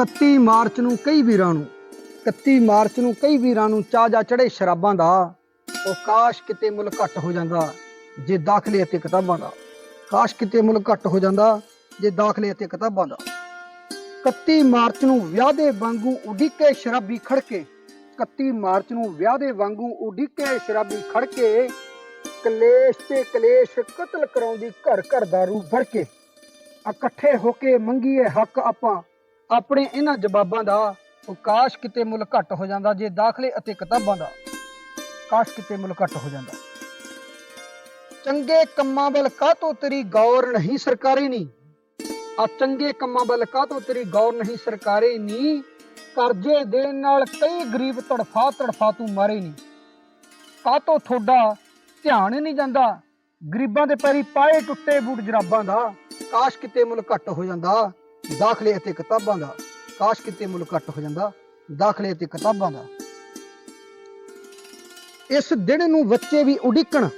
31 March ਨੂੰ ਕਈ ਵੀਰਾਂ ਨੂੰ 31 ਮਾਰਚ ਨੂੰ ਕਈ ਵੀਰਾਂ ਨੂੰ ਚਾਹ ਜਾ ਚੜੇ ਸ਼ਰਾਬਾਂ ਦਾ ਉਹ ਕਾਸ਼ ਕਿਤੇ ਮੁੱਲ ਘੱਟ ਹੋ ਜਾਂਦਾ ਜੇ ਦਾਖਲੇ ਅਤੇ ਕਿਤਾਬਾਂ ਦਾ। ਕਾਸ਼ ਕਿਤੇ ਮੁੱਲ ਘੱਟ ਹੋ ਜਾਂਦਾ ਜੇ ਦਾਖਲੇ ਅਤੇ ਕਿਤਾਬਾਂ ਦਾ। 31 ਮਾਰਚ ਨੂੰ ਵਿਆਹ ਦੇ ਵਾਂਗੂ ਉਡੀਕੇ ਸ਼ਰਾਬੀ ਖੜਕੇ 31 ਮਾਰਚ ਨੂੰ ਵਿਆਹ ਦੇ ਵਾਂਗੂ ਉਡੀਕੇ ਸ਼ਰਾਬੀ ਖੜਕੇ, ਕਲੇਸ਼ ਤੇ ਕਲੇਸ਼ ਕਤਲ ਕਰਾਉਂਦੀ ਘਰ ਘਰ ਦਾਰੂ ਫੜ ਕੇ ਇਕੱਠੇ ਹੋ ਕੇ ਮੰਗੀਏ ਹੱਕ ਆਪਾਂ ਆਪਣੇ ਇਹਨਾਂ ਜਵਾਬਾਂ ਦਾ ਉਹ ਕਾਸ਼ ਕਿਤੇ ਮੁੱਲ ਘੱਟ ਹੋ ਜਾਂਦਾ, ਜੇ ਦਾਖਲੇ ਅਤੇ ਕਿਤਾਬਾਂ ਦਾ ਕਾਸ਼ ਕਿਤੇ ਮੁੱਲ ਘੱਟ ਹੋ ਜਾਂਦਾ। ਚੰਗੇ ਕੰਮਾਂ ਵੱਲ ਕਾਹਤੋਂ ਤੇਰੀ ਗੌਰ ਨਹੀਂ ਸਰਕਾਰੀ ਨਹੀਂ ਆ ਚੰਗੇ ਕੰਮਾਂ ਵੱਲ ਕਾਹਤੋਂ ਤੇਰੀ ਗੌਰ ਨਹੀਂ ਸਰਕਾਰੀ ਨਹੀਂ ਕਰਜ਼ੇ ਦੇਣ ਨਾਲ ਕਈ ਗਰੀਬ ਤੜਫਾ ਤੜਫਾ ਤੂੰ ਮਾਰੇ ਨਹੀਂ ਕਾਹਤੋਂ ਤੁਹਾਡਾ ਧਿਆਨ ਹੀ ਨਹੀਂ ਜਾਂਦਾ? ਗਰੀਬਾਂ ਦੇ ਪੈਰੀ ਪਾਏ ਟੁੱਟੇ ਬੂਟ ਜਰਾਬਾਂ ਦਾ ਕਾਸ਼ ਕਿਤੇ ਮੁੱਲ ਘੱਟ ਹੋ ਜਾਂਦਾ। ਦਾਖਲੇ ਅਤੇ ਕਿਤਾਬਾਂ ਦਾ ਕਾਸ਼ ਕਿਤੇ ਮੁੱਲ ਘੱਟ ਹੋ ਜਾਂਦਾ, ਦਾਖਲੇ ਅਤੇ ਕਿਤਾਬਾਂ ਦਾ। ਇਸ ਦਿਨ ਨੂੰ ਬੱਚੇ ਵੀ ਉਡੀਕਣ,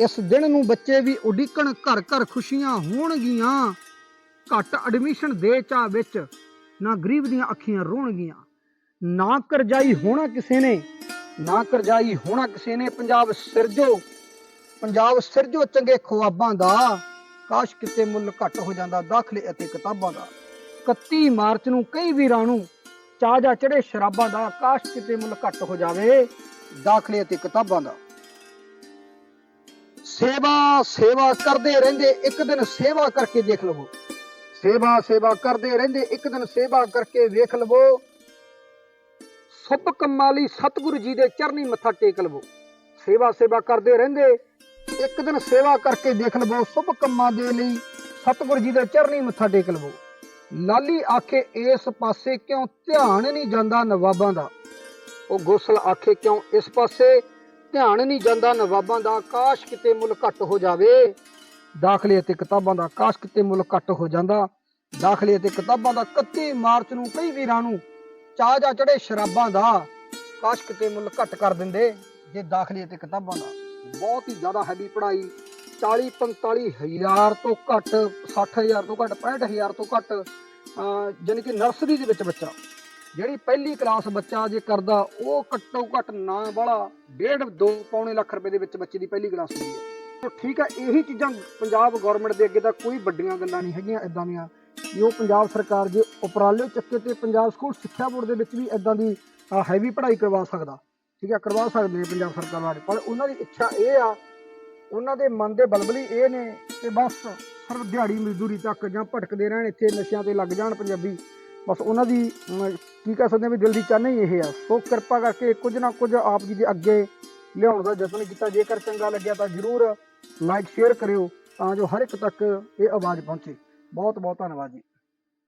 ਇਸ ਦਿਨ ਨੂੰ ਬੱਚੇ ਵੀ ਉਡੀਕਣ, ਘਰ ਘਰ ਖੁਸ਼ੀਆਂ ਹੋਣਗੀਆਂ। ਘੱਟ ਐਡਮਿਸ਼ਨ ਦੇ ਚਾਹ ਵਿੱਚ ਨਾ ਗਰੀਬ ਦੀਆਂ ਅੱਖੀਆਂ ਰੋਣਗੀਆਂ, ਨਾ ਕਰਜ਼ਾਈ ਹੋਣਾ ਕਿਸੇ ਨੇ, ਨਾ ਕਰਜ਼ਾਈ ਹੋਣਾ ਕਿਸੇ ਨੇ। ਪੰਜਾਬ ਸਿਰਜੋ ਪੰਜਾਬ ਸਿਰਜੋ ਚੰਗੇ ਖੁਆਬਾਂ ਦਾ। ਕਾਸ਼ ਕਿਤੇ ਮੁੱਲ ਘੱਟ ਹੋ ਜਾਂਦਾ, ਦਾਖਲੇ ਅਤੇ ਕਿਤਾਬਾਂ ਦਾ। 31 ਮਾਰਚ ਨੂੰ ਕਈ ਵੀਰਾਂ ਨੂੰ ਚਾਹ ਜਾ ਚੜੇ ਸ਼ਰਾਬਾਂ ਦਾ ਕਾਸ਼ ਕਿਤੇ ਮੁੱਲ ਘੱਟ ਹੋ ਜਾਵੇ, ਦਾਖਲੇ ਅਤੇ ਕਿਤਾਬਾਂ ਦਾ। ਸੇਵਾ ਸੇਵਾ ਕਰਦੇ ਰਹਿੰਦੇ ਇੱਕ ਦਿਨ ਸੇਵਾ ਕਰਕੇ ਦੇਖ ਲਵੋ। ਸੇਵਾ ਸੇਵਾ ਕਰਦੇ ਰਹਿੰਦੇ ਇੱਕ ਦਿਨ ਸੇਵਾ ਕਰਕੇ ਵੇਖ ਲਵੋ। ਸੁਭ ਕੰਮਾਂ ਲਈ ਸਤਿਗੁਰੂ ਜੀ ਦੇ ਚਰਨੀ ਮੱਥਾ ਟੇਕ ਲਵੋ। ਸੇਵਾ ਸੇਵਾ ਕਰਦੇ ਰਹਿੰਦੇ ਇੱਕ ਦਿਨ ਸੇਵਾ ਕਰਕੇ ਦੇਖ ਲਵੋ, ਸੁਭ ਕੰਮਾਂ ਦੇ ਲਈ ਸਤਿਗੁਰ ਜੀ ਦੇ ਚਰਨੀ ਮੱਥਾ ਟੇਕ ਲਵੋ। ਲਾਲੀ ਆਖੇ, ਇਸ ਪਾਸੇ ਕਿਉਂ ਧਿਆਨ ਨਹੀਂ ਜਾਂਦਾ ਨਵਾਬਾਂ ਦਾ? ਉਹ ਗੋਸਲ ਆਖੇ, ਕਿਉਂ ਇਸ ਪਾਸੇ ਧਿਆਨ ਨਹੀਂ ਜਾਂਦਾ ਨਵਾਬਾਂ ਦਾ? ਕਾਸ਼ ਕਿਤੇ ਮੁੱਲ ਘੱਟ ਹੋ ਜਾਵੇ। ਦਾਖਲੇ ਅਤੇ ਕਿਤਾਬਾਂ ਦਾ ਕਾਸ਼ ਕਿਤੇ ਮੁੱਲ ਘੱਟ ਹੋ ਜਾਂਦਾ। ਦਾਖਲੇ ਅਤੇ ਕਿਤਾਬਾਂ ਦਾ 31 ਮਾਰਚ ਨੂੰ ਕਈ ਵੀਰਾਂ ਨੂੰ ਚਾਹ ਜਾ ਚੜੇ ਸ਼ਰਾਬਾਂ ਦਾ ਕਾਸ਼ ਕਿਤੇ ਮੁੱਲ ਘੱਟ ਕਰ ਦਿੰਦੇ ਜੇ ਦਾਖਲੇ ਅਤੇ ਕਿਤਾਬਾਂ ਦਾ। ਬਹੁਤ ਹੀ ਜ਼ਿਆਦਾ ਹੈਵੀ ਪੜ੍ਹਾਈ 40 45 ਹਜ਼ਾਰ ਤੋਂ ਘੱਟ 60 ਹਜ਼ਾਰ ਤੋਂ ਘੱਟ 65 ਹਜ਼ਾਰ ਤੋਂ ਘੱਟ, ਅਹ ਜਾਣੀ ਕਿ ਨਰਸਰੀ ਦੇ ਵਿੱਚ ਬੱਚਾ। ਜਿਹੜੀ ਪਹਿਲੀ ਕਲਾਸ ਬੱਚਾ ਜੇ ਕਰਦਾ, ਉਹ ਘੱਟੋ ਘੱਟ ਨਾ ਵਾਲਾ ਡੇਢ ਦੋ ਪੌਣੇ ਲੱਖ ਰੁਪਏ ਦੇ ਵਿੱਚ ਬੱਚੇ ਦੀ ਪਹਿਲੀ ਕਲਾਸ ਹੁੰਦੀ ਹੈ। ਤਾਂ ਠੀਕ ਹੈ, ਇਹੀ ਚੀਜ਼ਾਂ ਪੰਜਾਬ ਗਵਰਨਮੈਂਟ ਦੇ ਅੱਗੇ ਤਾਂ ਕੋਈ ਵੱਡੀਆਂ ਗੱਲਾਂ ਨਹੀਂ ਹੈਗੀਆਂ ਇਦਾਂ ਦੀਆਂ। ਵੀ ਉਹ ਪੰਜਾਬ ਸਰਕਾਰ ਜੇ ਉਪਰਾਲੇ ਚੱਕੇ ਤੇ ਪੰਜਾਬ ਸਕੂਲ ਸਿੱਖਿਆ ਬੋਰਡ ਦੇ ਵਿੱਚ ਵੀ ਇਦਾਂ ਦੀ ਹੈਵੀ ਪੜ੍ਹਾਈ ਕਰਵਾ ਸਕਦਾ। ਠੀਕ ਹੈ ਕਰਵਾ ਸਕਦੇ ਨੇ ਪੰਜਾਬ ਸਰਕਾਰ ਵਾਲੇ। ਪਰ ਉਹਨਾਂ ਦੀ ਇੱਛਾ ਇਹ ਆ, ਉਹਨਾਂ ਦੇ ਮਨ ਦੇ ਬਲਬਲੀ ਇਹ ਨੇ ਕਿ ਬਸ ਸਿਰਫ ਦਿਹਾੜੀ ਮਜ਼ਦੂਰੀ ਤੱਕ ਜਾਂ ਭਟਕਦੇ ਰਹਿਣ, ਇੱਥੇ ਨਸ਼ਿਆਂ ਤੇ ਲੱਗ ਜਾਣ ਪੰਜਾਬੀ। ਬਸ ਉਹਨਾਂ ਦੀ ਕੀ ਕਹਿ ਸਕਦੇ ਵੀ ਦਿਲ ਦੀ ਚਾਹਨਾ ਹੀ ਇਹ ਆ। ਸੋ ਕਿਰਪਾ ਕਰਕੇ ਕੁਝ ਨਾ ਕੁਝ ਆਪ ਜੀ ਦੇ ਅੱਗੇ ਲਿਆਉਣ ਦਾ ਯਤਨ ਕੀਤਾ। ਜੇਕਰ ਚੰਗਾ ਲੱਗਿਆ ਤਾਂ ਜਰੂਰ ਲਾਈਕ ਸ਼ੇਅਰ ਕਰਿਓ, ਤਾਂ ਜੋ ਹਰ ਇੱਕ ਤੱਕ ਇਹ ਆਵਾਜ਼ ਪਹੁੰਚੇ। ਬਹੁਤ ਬਹੁਤ ਧੰਨਵਾਦ ਜੀ।